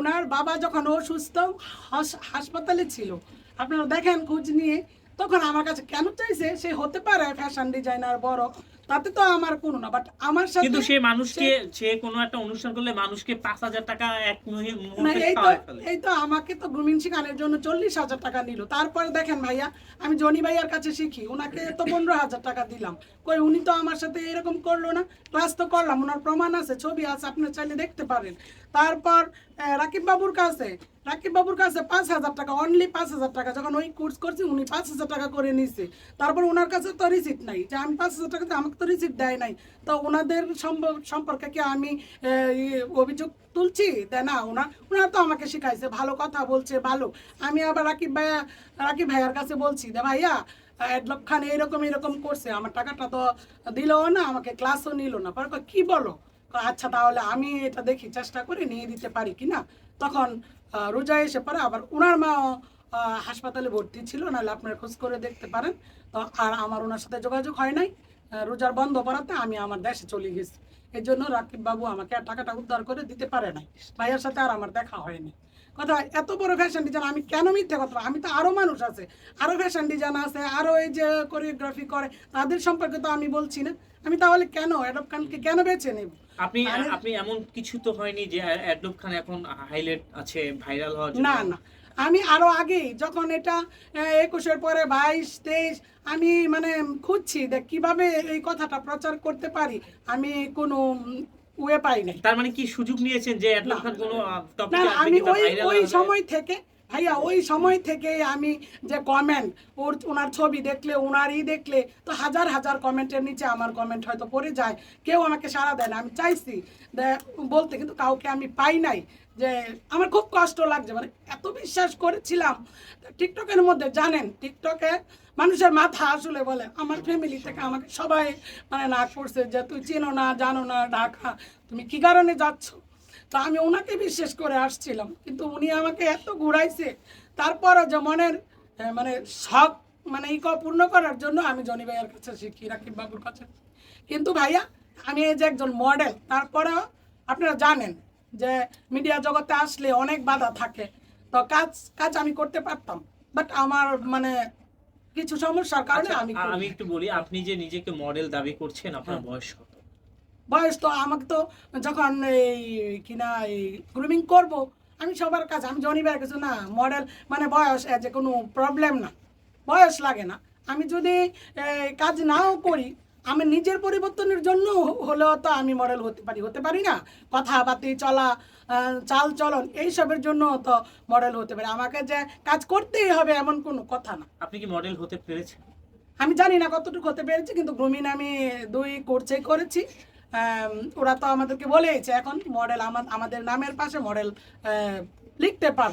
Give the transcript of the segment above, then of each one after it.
ওনার বাবা যখন অসুস্থ, হাস- হাসপাতালে ছিল, আপনারা দেখেন খোঁজ নিয়ে, তখন আমার কাছে কেন চাইছে? সে হতে পারে ফ্যাশন ডিজাইনার বড় তাতে তো আমার কোনো না বাট আমার সাথে কিন্তু সে মানুষকে সে কোনো একটা অনুষ্ঠান করলে মানুষকে পাঁচ হাজার টাকা এক মুহূর্তে এই তো এই তো আমাকে তো গ্রুমিং শেখানোর জন্য চল্লিশ হাজার টাকা নিল। তারপরে দেখেন ভাইয়া আমি জনি ভাইয়ার কাছে শিখি ওনাকে তো পনেরো হাজার টাকা দিলাম। কই উনি তো আমার সাথে এরকম করল না ক্লাস তো করলাম ওনার প্রমাণ আছে ছবি আছে আপনি চাইলে দেখতে পারেন। তারপর রাকিব বাবুর কাছে রাকিব বাবুর কাছে পাঁচ হাজার টাকা অনলি পাঁচ হাজার টাকা যখন ওই কোর্স করছি উনি পাঁচ হাজার টাকা করে নিছে। তারপর ওনার কাছে তো রিসিপ্ট নাই যে আমি পাঁচ হাজার টাকা আমাকে তো রিসিপ্ট দেয় নাই। তো ওনাদের সম্প- সম্পর্কে কি আমি অভিযোগ তুলছি? তাই না ওনার ওনার তো আমাকে শিখাইছে, ভালো কথা বলছে, ভালো। আমি আবার রাকিব ভাইয়া, রাকিব ভাইয়ার কাছে বলছি যে ভাইয়া অ্যাডলক খান এরকম এরকম করছে, আমার টাকাটা তো দিলও না, আমাকে ক্লাসও নিল না। পরে কি বলো? আচ্ছা তাহলে আমি এটা দেখি, চেষ্টা করে নিয়ে দিতে পারি কি না? তখন রোজা এসে পরে আবার ওনার মা হাসপাতালে ভর্তি ছিল, নাহলে আপনার খোঁজ করে দেখতে পারেন। তো আর আমার ওনার সাথে যোগাযোগ হয় নাই। রোজার বন্ধ করাতে আমি আমার দেশে চলে গেছি। এই জন্য রাকিব বাবু আমাকে টাকাটা উদ্ধার করে দিতে পারে নাই। ভাইয়ের সাথে আর আমার দেখা হয়নি কথা এত বড় ফ্যাশন ডিজাইন আমি কেন মিথ্যে কথা? আমি তো আরও মানুষ আছে আরও ফ্যাশন ডিজাইন আছে আরও এই যে কোরিওগ্রাফি করে তাদের সম্পর্কে তো আমি বলছি না। আমি তাহলে কেন অ্যাডব খানকে কেন বেছে নেব? আপনি আপনি এমন কিছু তো হয়নি যে অ্যাডলুক খান এখন হাইলাইট আছে ভাইরাল হওয়ার না না। আমি আরও আগেই যখন এটা একুশের পরে বাইশ তেইশ আমি মানে খুঁজছি দেখ কীভাবে এই কথাটা প্রচার করতে পারি। আমি কোনো ওয়ে পাই নাই তার মানে কি সুযোগ নিয়েছেন যে কোনো আমি ওই ওই সময় থেকে ভাইয়া, ওই সময় থেকে আমি যে কমেন্ট ওর, ওনার ছবি দেখলে, ওনারই দেখলে, তো হাজার হাজার কমেন্টের নিচে আমার কমেন্ট হয়তো পড়ে যায়। কেউ আমাকে সাড়া দেয় না। আমি চাইছি বলতে কিন্তু কাউকে আমি পাই নাই যে, আমার খুব কষ্ট লাগছে। মানে এত বিশ্বাস করেছিলাম। টিকটকের মধ্যে, জানেন, টিকটকে মানুষের মাথা আসলে বলে, আমার ফ্যামিলি থেকে আমাকে সবাই মানে না করছে যে, তুই চেনো না, জানো না, ঢাকা, তুমি কি কারণে যাচ্ছ? তো আমি ওনাকে বিশ্বাস করে আসছিলাম কিন্তু উনি আমাকে এত ঘুরাইছে। তারপরও যে মনের মানে শখ মানে ই পূর্ণ করার জন্য আমি জনি ভাইয়ের কাছে শিখি রাকিব বাবুর কাছে কিন্তু ভাইয়া আমি এই যে একজন মডেল তারপরেও আপনারা জানেন যে মিডিয়া জগতে আসলে অনেক বাধা থাকে। তো কাজ কাজ আমি করতে পারতাম বাট আমার মানে কিছু সমস্যার কারণে আচ্ছা, আমি আমি একটু বলি আপনি যে নিজেকে মডেল দাবি করছেন আপনার হ্যাঁ। বয়স কত? বয়স তো আমাকে তো যখন এই কিনা এই গ্রুমিং করব আমি সবার কাছে আমি জনি ভাইয়ের কিছু না মডেল মানে বয়স যে কোনো প্রবলেম না। বয়স লাগে না। আমি যদি কাজ নাও করি আমি নিজের পরিবর্তনের জন্য হলেও তো আমি মডেল হতে পারি হতে পারি না। কথাবার্তি চলা চাল চলন এইসবের জন্য তো মডেল হতে পারি। আমাকে যে কাজ করতেই হবে এমন কোনো কথা না। আপনি কি মডেল হতে পেরেছেন? আমি জানি না কতটুকু হতে পেরেছি কিন্তু গ্রুমিন আমি দুই কোর্সেই করেছি। ওরা তো আমাদেরকে বলেইছে এখন মডেল আমাদের নামের পাশে মডেল লিখতে পার।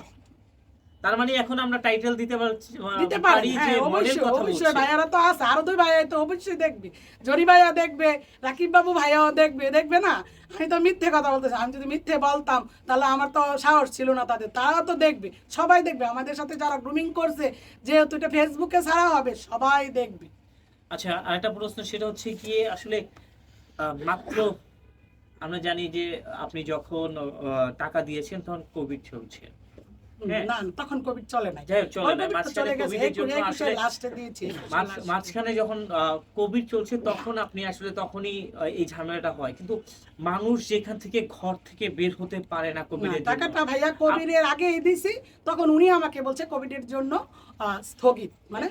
তার মানে এখন আমরা টাইটেল দিতে পারছি দিতে পারি হ্যাঁ অবশ্যই অবশ্যই ভাইয়ারা তো আছে আরও দুই ভাইয়া তো অবশ্যই দেখবে। জরি ভাইয়া দেখবে রাকিব বাবু ভাইয়াও দেখবে দেখবে না? আমি তো মিথ্যে কথা বলতেছি আমি যদি মিথ্যে বলতাম তাহলে আমার তো সাহস ছিল না তাদের তারা তো দেখবে সবাই দেখবে। আমাদের সাথে যারা গ্রুমিং করছে যেহেতু এটা ফেসবুকে ছাড়া হবে সবাই দেখবে। আচ্ছা আরেকটা প্রশ্ন সেটা হচ্ছে গিয়ে আসলে মাত্র আমরা জানি যে আপনি যখন টাকা দিয়েছেন তখন কোভিড চলছে। হ্যাঁ। তখন কোভিড চলে না। মাঝখানে দিয়েছি। যখন কোভিড চলছে তখন আপনি আসলে তখনই এই ঝামেলাটা হয়। কিন্তু মানুষ যেখান থেকে ঘর থেকে বের হতে পারে না কোভিডের টাকাটা ভাইয়া কোভিড এর আগে দিছি। তখন উনি আমাকে বলছে কোভিড এর জন্য স্থগিত। মানে